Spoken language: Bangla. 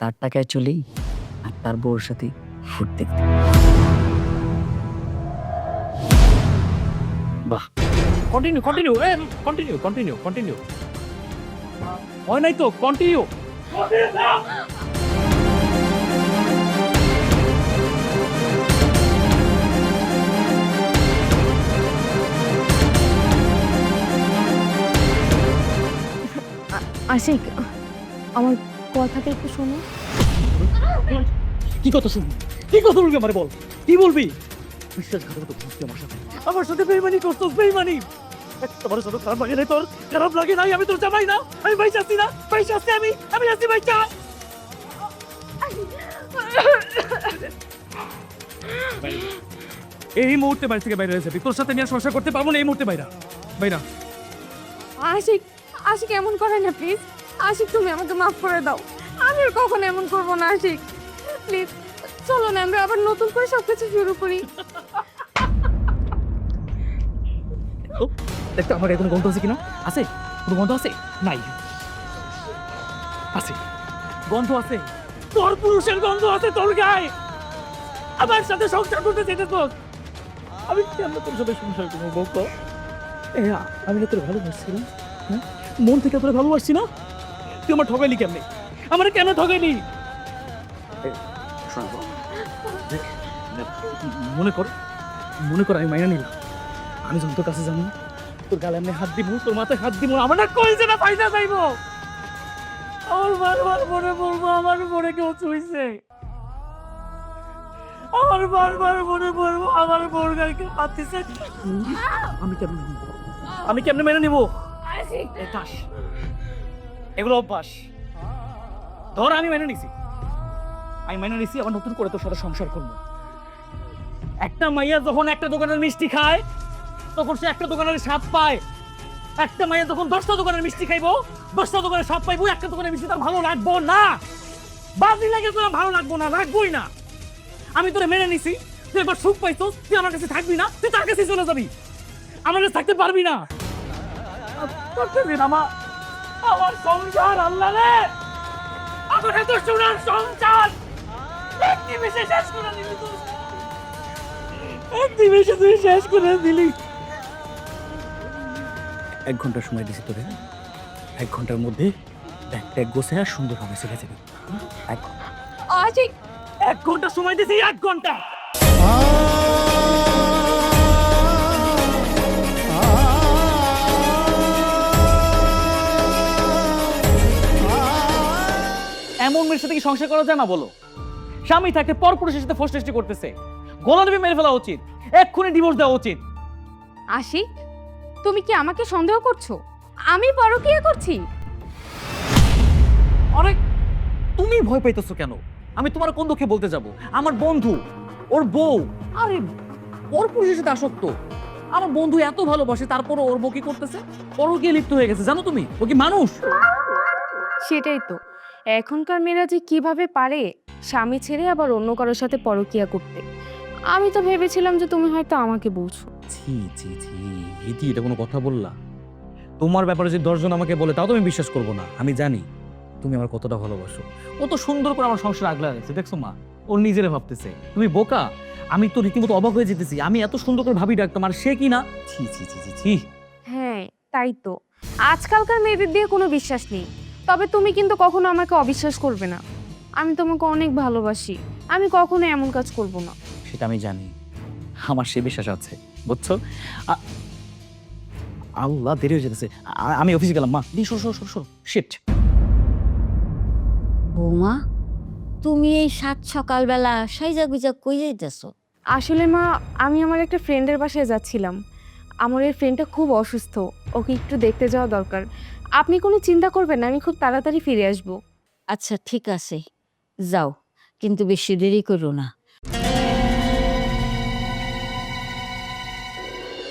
তার টাকায় চলি আর তার বউর সাথে ফুট দেখতে বাহ। কন্টিনিউ কন্টিনিউ এ কন্টিনিউ কন্টিনিউ কন্টিনিউ হয় নাই তো কন্টিনিউ আশিক আমার কথাটা একটু শোনো। কি কথা শুনবি? কি কথা বলবি আমারে বল? কি বলবি? বিশ্বাসঘাতকতা করছিস আমার সাথে? আমার সাথে বেইমানি করছিস বেইমানি। তোমার সাথে খারাপ লাগে নাই তোর? খারাপ লাগে নাই আমি তোর জামাই না। আমি ভাই চাচ্ছি না। ভাই চাচ্ছি আমি আমি আছি ভাই চা এই মুহূর্তে বাড়ি থেকে বাইরে যাবি। তোর সাথে নিয়ে সংসার করতে পারব না এই মুহূর্তে বাইরা। বাইরা। আশিক আশিক এমন করে না প্লিজ আশিক, তুমি আমাকে মাফ করে দাও। আমি আর কখনো এমন করব না, আশিক। প্লিজ চলো না, আমরা আবার নতুন করে সবকিছু শুরু করি। দেখতো আমার কোনো গন্ধ আছে কিনা? আছে? কোনো গন্ধ আছে? নাই। আছে। গন্ধ আছে। তোর পুরুষের গন্ধ আছে তোর গায়ে। আমার সাথে সংসার করতে যেতে তোর। আমি কেন তোর সাথে সংসার করব বলতো আমি তোর ভালোবাসছি না? হ্যাঁ? মন থেকে তোর ভালোবাসছি না? তুই আমার ঠকাইলি কেমনে? আমার কেন ঠকাইলি? মনে কর মনে কর আমি মাইনা নিলাম। আমি যখন তোর কাছে যাব তোর গালে আমি হাত দিব তোর মাথায় হাত দিব আমার না কই যে না পয়সা চাইব। আমার বারবার মনে পড়ব আমার মনে কেউ ছুঁইছে। আমার বারবার মনে পড়ব আমার বোর গালকে পাতিছে আমি কেমনে নিব? আমি কেমনে মেনে নিব? এটাস এগুলো অভ্যাস। ধর, আমি মেনে নিছি। আমি মেনে নিছি, আবার নতুন করে তোর সাথে সংসার করব। একটা মাইয়া যখন একটা দোকানের মিষ্টি খায়, তখন সে একটা দোকানের স্বাদ পায়। একটা মাইয়া যখন দশটা দোকানের মিষ্টি খাইবো, দশটা দোকানের স্বাদ পাইবো, একটা দোকানের মিষ্টি তার ভালো লাগবো না। বাজি লাগে তোরা ভালো লাগবো না, লাগবোই না। আমি তোরা মেনে নিছি, তুই এবার সুখ পাইছো তুই আমার কাছে থাকবি না, তুই তার কাছে চলে যাবি। আমার কাছে থাকতে পারবি না। আমার আমার সংসার আল্লাহ রে! আমার এত সোনার সংসার! এক নিমেষে শেষ করে দিলি তুই। এক নিমেষে তুই শেষ করে দিলি। এক ঘণ্টা সময় দিছি তোরে। এক ঘণ্টার মধ্যে গোছে আর সুন্দরভাবে চলে যাবে। এক ঘণ্টা। এক ঘণ্টা সময় দিছি এক ঘণ্টা। মেয়ের সাথে কি সংসার করা যায় না বলো? স্বামী থাকে পর পুরুষের সাথে ফষ্টেষ্টি করতেছে। গলা টিপে মেরে ফেলা উচিত। এক্ষুনি ডিভোর্স দেওয়া উচিত। আশিক তুমি কি আমাকে সন্দেহ করছ? আমি পরকিয়া করছি। অনেক তুমি ভয় পাইতেছো কেন? আমি তোমার কোন দুঃখে বলতে যাব? আমার বন্ধু ওর বউ। আরে ওর পুরুষের সাথে আসক্ত। আমার বন্ধু এত ভালোবাসে তারপরও ওর বউ কি করতেছে? পরকীয়া লিপ্ত হয়ে গেছে জানো তুমি? ও কি মানুষ? সেটাই তো। এখনকার মেয়েরা যে কীভাবে পারে স্বামী ছেড়ে আবার অন্য কারোর সাথে পরকিয়া করতে। আমি তো ভেবেছিলাম যে তুমি হয়তো আমাকে বলছো ছি ছি ছি ইতি এটা কোনো কথা বললা? তোমার ব্যাপারে যদি দশজন আমাকে বলে তাও তো আমি বিশ্বাস করব না। আমি জানি তুমি আমার কতটা ভালোবাসো। ও তো সুন্দর করে আমার সংসার আগলা গেছে দেখছ মা? ওর নিজেরে ভাবতেছে। তুমি বোকা? আমি তো রীতিমতো অবাক হয়ে যেতেছি। আমি এত সুন্দর করে ভাবি ডাকতাম আর সে কি না? ছি ছি ছি ছি ছি। হ্যাঁ তাই তো। আজকালকার মেয়েদের দিয়ে কোনো বিশ্বাস নেই। তবে তুমি কিন্তু কখনো আমাকে অবিশ্বাস করবে না। আমি তোমাকে অনেক ভালোবাসি। আমি কখনো এমন কাজ করব না। সেটা আমি জানি। আমার সে বিশ্বাস আছে বুঝছ? আ- আল্লাহ দেরি হয়ে যেতেছে। আ- আমি অফিসে গেলাম। মা দি সর সর সর সর। শিট বৌমা তুমি এই সাত সকালবেলা সাইজা গুজা কই যাইতেছ? আসলে মা আমি আমার একটা ফ্রেন্ডের বাসায় যাচ্ছিলাম। আমার এই ফ্রেন্ডটা খুব অসুস্থ। ওকে একটু দেখতে যাওয়া দরকার। আপনি কোনো চিন্তা করবেন না, আমি খুব তাড়াতাড়ি ফিরে আসব। আচ্ছা ঠিক আছে। যাও, কিন্তু বেশি দেরি করো না।